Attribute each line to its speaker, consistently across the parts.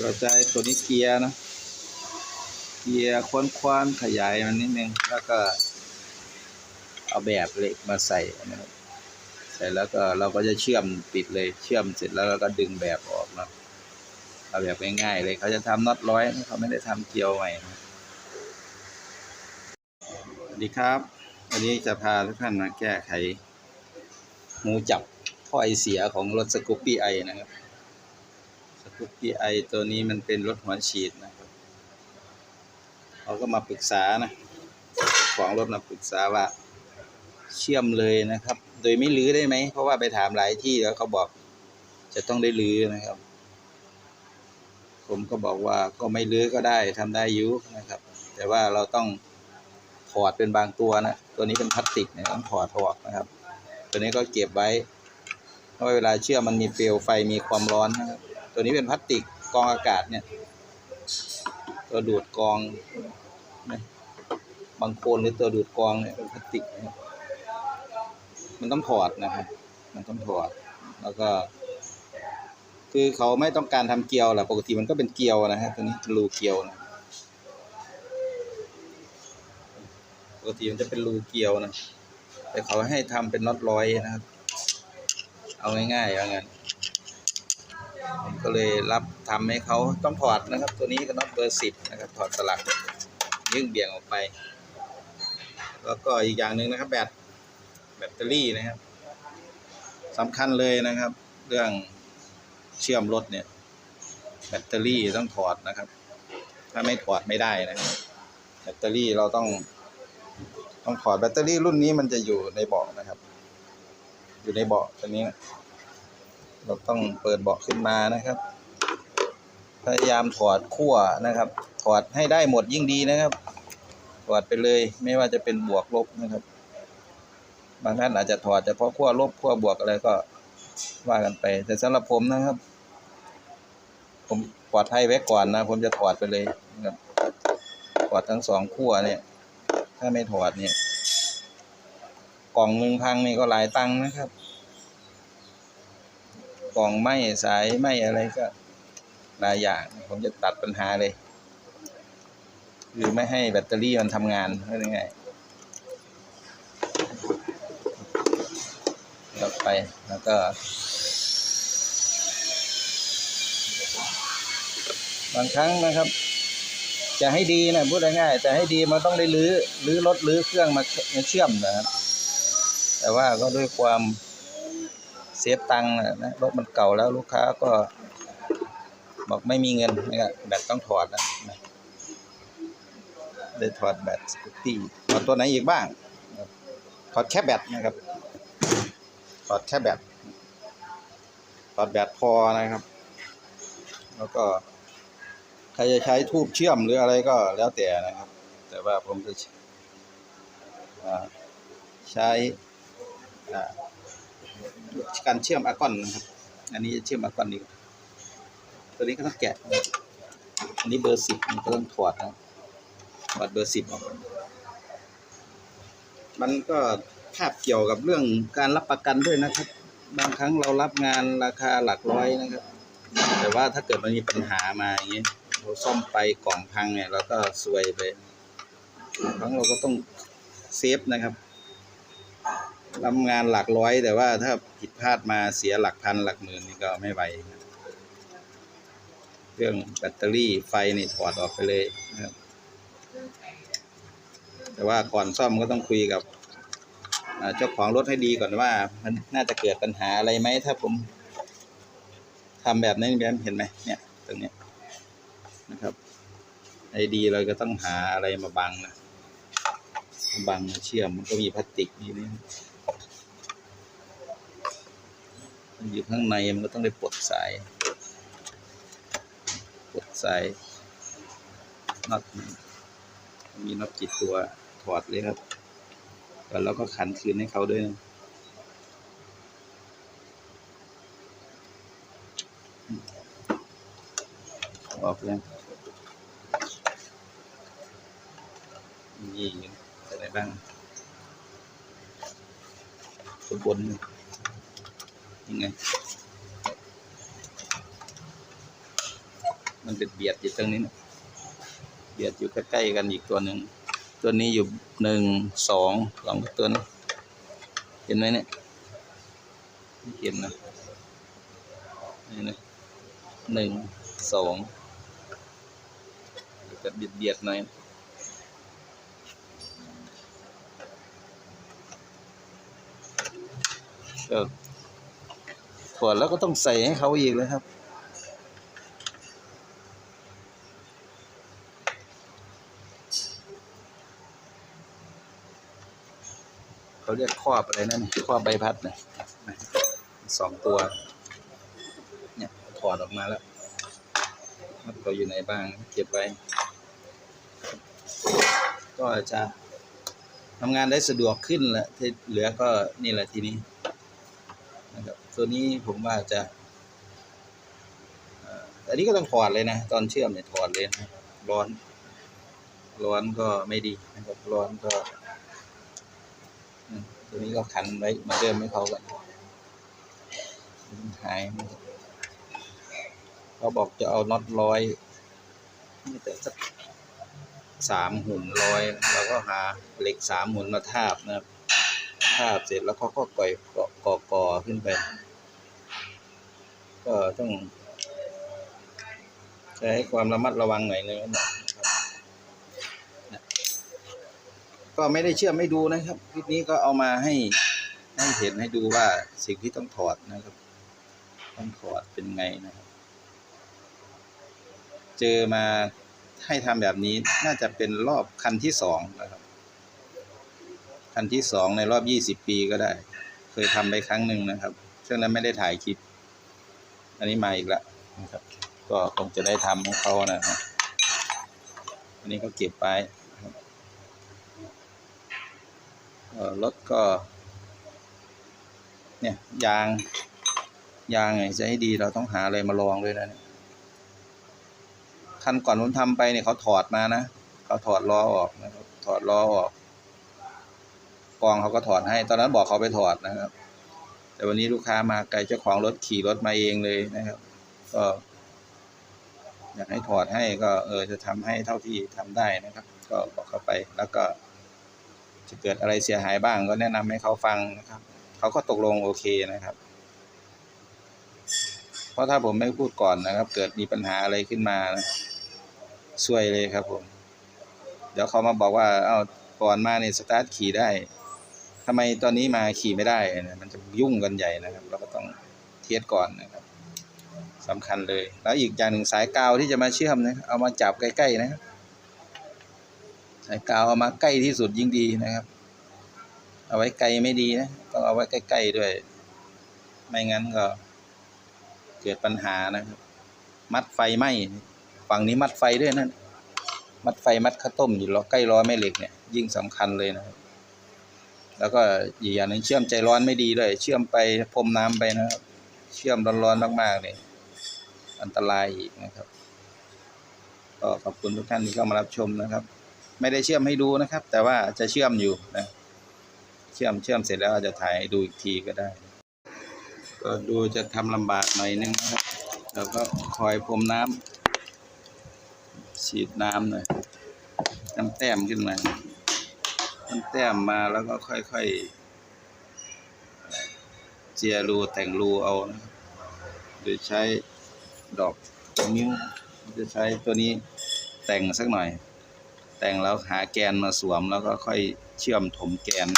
Speaker 1: เราให้ตัวนี้เกียร์นะ เกียร์คว้นควนๆขยายมันนิดนึง แล้วก็ เอาแบบเหล็กมาใส่นะครับ ใส่แล้วก็เราก็จะเชื่อมปิดเลย เชื่อมเสร็จแล้วเราก็ดึงแบบออกเนาะเอาแบบง่ายๆเลย เขาจะทำน็อตร้อย เขาไม่ได้ทำเกลียวใหม่นะสวัสดีครับ วันนี้จะพาทุกท่านมาแก้ไขหมูจับท่อไอเสียของรถสกูปปี้ไอนะครับ สกูปปี้ไอตัวนี้มันเป็นรถหัวฉีดนะครับเขาก็มาปรึกษานะของรถมาปรึกษาว่าเชื่อมเลยนะครับ โดยไม่รื้อได้ไหม เพราะว่าไปถามหลายที่แล้วเขาบอกจะต้องได้รื้อนะครับ ผมก็บอกว่าก็ไม่รื้อก็ได้ทำได้ยุนะครับ แต่ว่าเราต้องถอดเป็นบางตัวนะ ตัวนี้เป็นพลาสติกเนี่ยต้องถอดออกนะครับ ตัวนี้ก็เก็บไว้เพราะเวลาเชื่อมมันมีเปลวไฟมีความร้อนนะครับ ตัวนี้เป็นพลาสติกกองอากาศเนี่ย ตัวดูดกองนะบางโคนหรือตัวดูดกองเนี่ยเป็นพลาสติกนะครับมันต้องถอดนะครับมันต้องถอด แล้วก็ คือเขาไม่ต้องการทำเกลียวแหละปกติมันก็เป็นเกลียวนะฮะตัวนี้รูเกลียวนะปกติมันจะเป็นรูเกลียวนะแต่เขาให้ทำเป็นน็อตร้อยนะครับ เอาง่ายๆว่างั้น ผมก็เลยรับทำให้เขาต้องถอดนะครับ ตัวนี้ก็น็อตเบอร์สิบนะครับถอดสลักยื่งเบี่ยงออกไป แล้วก็อีกอย่างหนึ่งนะครับ แบตแบตเตอรี่นะครับสำคัญเลยนะครับ เรื่องเชื่อมรถเนี่ย แบตเตอรี่ต้องถอดนะครับ ถ้าไม่ถอดไม่ได้นะแบตเตอรี่เราต้อง ต้องถอดแบตเตอรี่รุ่นนี้มันจะอยู่ในเบาะนะครับ อยู่ในเบาะตัวนี้นะ เราต้องเปิดเบาะขึ้นมานะครับ พยายามถอดขั้วนะครับ ถอดให้ได้หมดยิ่งดีนะครับ ถอดไปเลยไม่ว่าจะเป็นบวกลบนะครับ บางท่านอาจจะถอดเฉพาะขั้วลบขั้วบวกอะไรก็ว่ากันไป แต่สำหรับผมนะครับ ผมปลอดภัยไว้ก่อนนะ ผมจะถอดไปเลยนะครับถอดทั้งสองขั้วเนี่ย ถ้าไม่ถอดเนี่ย กล่องหนึ่งพังนี่ก็หลายตังค์นะครับ กล่องไหมสายไหมอะไรก็หลายอย่าง ผมจะตัดปัญหาเลย คือไม่ให้แบตเตอรี่มันทำงานเพื่อง่ายๆต่อไปแล้วก็ บางครั้งนะครับ จะให้ดีนะพูดง่ายๆแต่ให้ดีมันต้องได้รื้อรื้อรถรื้อเครื่องมาเชื่อมนะครับแต่ว่าก็ด้วยความ ซฟตังค์นะรถมันเก่าแล้วลูกค้าก็ บอกไม่มีเงินนะครับแบตต้องถอดนะนะได้ถอดแบตสกูตตี้ถอดตัวไหนอีกบ้าง ถอดแค่แบตนะครับ ถอดแค่แบตถอดแบตพอนะครับ แล้วก็ใครจะใช้ทูบเชื่อมหรืออะไรก็แล้วแต่นะครับ แต่ว่าผมจะใช้อ่า การเชื่อมอากอนนะครับ อันนี้จะเชื่อมอากอนดีกว่ตัวนี้ก็ต้องแกะ อันนี้เบอร์สิบมันก็ต้องถอดนะถอดเบอร์สิบออก มันก็คาบเกี่ยวกับเรื่องการรับประกันด้วยนะครับ บางครั้งเรารับงานราคาหลักร้อยนะครับ แต่ว่าถ้าเกิดมันมีปัญหามาอย่างเงี้ยเราซ่อมไปกล่องพังเนี่ยเราก็ซวยไปบางครั้งเราก็ต้องเซฟนะครับ รับงานหลักร้อย แต่ว่าถ้าผิดพลาดมาเสียหลักพันหลักหมื่นนี่ก็ไม่ไหวนะเรื่องแบตเตอรี่ไฟนี่ถอดออกไปเลยนะครับแต่ว่าก่อนซ่อมก็ต้องคุยกับเจ้าของรถให้ดีก่อนว่า มันน่าจะเกิดปัญหาอะไรไหมถ้าผมทำแบบนี้แบบเห็นไหมเนี่ย ตรงนี้นะครับไอดีเราก็ต้องหาอะไรมาบังนะบังมาเชื่อมมันก็มีพลาสติกนี่นี่มัน อยู่ข้างในมันก็ต้องได้ปลดสาย ปลดสายน็อตมีน็อตกี่ตัวถอดเลยครับ แล้วเราก็ขันคืนให้เขาด้วยนะออกยังนี่อะไรบ้างตัวบน ยังไง มันเป็นเบียดอยู่ตรงนี้นะเบียดอยู่ใกล้ๆกันอีกตัวหนึ่ง ตัวนี้อยู่หนึ่งสองสองตัวนี้เห็นไหมเนี่ยเห็นนะนี่นะหนึ่งสองจะเบียดเบียดๆหน่อยก็ ถอดแล้วก็ต้องใส่ให้เขาอีกเลยครับ เขาเรียกครอบอะไรนั่นครอบใบพัดนะสองตัว เนี่ยถอดออกมาแล้วมันก็อยู่ไหนบ้าง เก็บไว้ ก็จะทำงานได้สะดวกขึ้นแหละที่เหลือก็นี่แหละทีนี้ นะครับตัวนี้ผมว่าจะอันนี้ก็ต้องถอดเลยนะ ตอนเชื่อมเนี่ยถอดเลยนะร้อน ร้อนก็ไม่ดีนะครับร้อนก็ตัวนี้ก็ขันไว้มาเดิมให้เขากันหายเขาบอกจะเอาน็อตร้อยนี่แต่สักสามหุ่นร้อยเราก็หาเหล็กสามหุ่นมาทาบนะครับ ทาบเสร็จแล้วเขาก็ปล่อยก่อก่อก่อขึ้นไป ก็ต้องใช้ความระมัดระวังหน่อยนึงนะครับก็ไม่ได้เชื่อไม่ดูนะครับคลิปนี้ก็เอามาให้ให้เห็นให้ดูว่าสิ่งที่ต้องถอดนะครับ ต้องถอดเป็นไงนะครับ เจอมาให้ทำแบบนี้น่าจะเป็นรอบคันที่สองนะครับ คันที่สองในรอบยี่สิบปีก็ได้ เคยทำไปครั้งหนึ่งนะครับช่วงนั้นไม่ได้ถ่ายคลิป อันนี้มาอีกแล้วนะครับ ก็คงจะได้ทำให้เขานะครับอันนี้ก็เก็บไปรถก็ เนี่ยยาง ยางไงจะให้ดีเราต้องหาอะไรมาลองด้วยนะเนี่ยคันก่อนผมทำไปเนี่ยเขาถอดมานะเขาถอดล้อออกนะครับถอดล้อออก กองเขาก็ถอดให้ ตอนนั้นบอกเขาไปถอดนะครับ แต่วันนี้ลูกค้ามาไกลเจ้าของรถขี่รถมาเองเลยนะครับ ก็ อยากให้ถอดให้ก็ เออจะทำให้เท่าที่ทำได้นะครับ ก็บอกเขาไปแล้วก็ จะเกิดอะไรเสียหายบ้าง ก็แนะนำให้เขาฟังนะครับเขาก็ตกลงโอเคนะครับเพราะถ้าผมไม่พูดก่อนนะครับ เกิดมีปัญหาอะไรขึ้นมานะซวยเลยครับผม เดี๋ยวเขามาบอกว่า เอ้าก่อนมาเนี่ยสตาร์ทขี่ได้ ทำไมตอนนี้มาขี่ไม่ได้เนี่ยมันจะยุ่งกันใหญ่นะครับ เราก็ต้องเทสก่อนนะครับสำคัญเลย แล้วอีกอย่างหนึ่งสายกาวที่จะมาเชื่อมนะเอามาจับใกล้ๆนะครับสายกาวเอามาใกล้ที่สุดยิ่งดีนะครับ เอาไว้ไกลไม่ดีนะต้องเอาไว้ใกล้ๆด้วย ไม่งั้นก็เกิดปัญหานะครับ มัดไฟไหมฝั่งนี้มัดไฟด้วยนั่นมัดไฟมัดข้าวต้มอยู่ล้อใกล้ล้อแม่เหล็กเนี่ยยิ่งสำคัญเลยนะครับ แล้วก็อีกอย่างหนึ่งเชื่อมใจร้อนไม่ดีด้วยเชื่อมไปพรมน้ำไปนะครับ เชื่อมร้อนๆมากๆเนี่ยอันตรายอีกนะครับก็ขอบคุณทุกท่านที่เข้ามารับชมนะครับ ไม่ได้เชื่อมให้ดูนะครับ แต่ว่าจะเชื่อมอยู่นะเชื่อมเชื่อมเสร็จแล้วอาจจะถ่ายให้ดูอีกทีก็ได้ ก็ดูจะทำลำบากหน่อยนึงนะครับแล้วก็คอยพรมน้ำฉีดน้ำหน่อยน้ำแต้มขึ้นมา น้ำแต้มมาแล้วก็ค่อยๆ เจียรูแต่งรูเอานะโดยใช้ดอกนิ้วจะใช้ตัวนี้แต่งสักหน่อย แต่งแล้วหาแกนมาสวมแล้วก็ค่อยเชื่อมถมแกน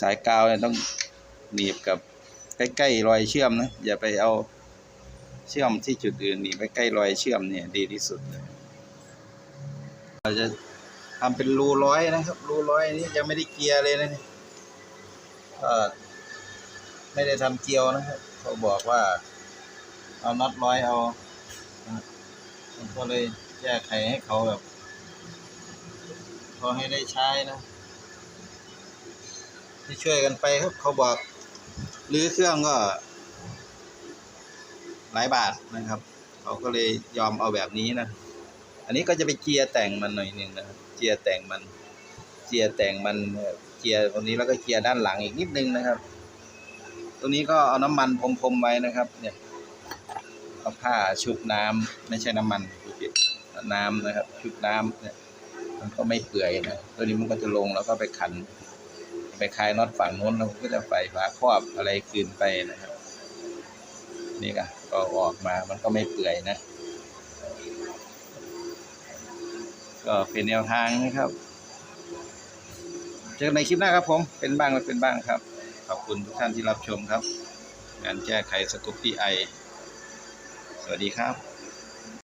Speaker 1: สายกาวเนี่ยต้องหนีบกับใกล้ๆรอยเชื่อมนะอย่าไปเอาเชื่อมที่จุดอื่นหนีบไปใกล้รอยเชื่อมเนี่ยดีที่สุดเลยเราจะ ทำเป็นรูร้อยนะครับรูร้อยนี้ยังไม่ได้เกียร์เลยนะเนี่ยก็ไม่ได้ทำเกียวนะครับเขาบอกว่า เอาน็อตร้อยเอาผมก็เลยแก้ไขให้เขาแบบพอให้ได้ใช้นะที่ช่วยกันไปครับ เขาบอกรื้อเครื่องก็ หลายบาทนะครับ เขาก็เลยยอมเอาแบบนี้นะ อันนี้ก็จะไปเจียร์แต่งมันหน่อยหนึ่งนะครับ เจียร์แต่งมัน เจียร์แต่งมันเจียร์ตรงนี้แล้วก็เจียร์ด้านหลังอีกนิดนึงนะครับ ตรงนี้ก็เอาน้ำมันพรมๆไว้นะครับ เนี่ยเอาผ้าชุบน้ำไม่ใช่น้ำมันผิดน้ำนะครับ ชุบน้ำเนี่ยมันก็ไม่เปื่อยนะตัวนี้มันก็จะลงแล้วก็ไปขัน ไปคลายน็อตฝั่งนู้นแล้วก็จะใส่ฝาครอบอะไรคืนไปนะครับ นี่ก็ออกมามันก็ไม่เปื่อยนะ ก็เป็นแนวทางนะครับ เจอกันในคลิปหน้าครับผม เป็นบ้างไม่เป็นบ้างครับ ขอบคุณทุกท่านที่รับชมครับ งานแก้ไขสกุปปี้ไอ สวัสดีครับ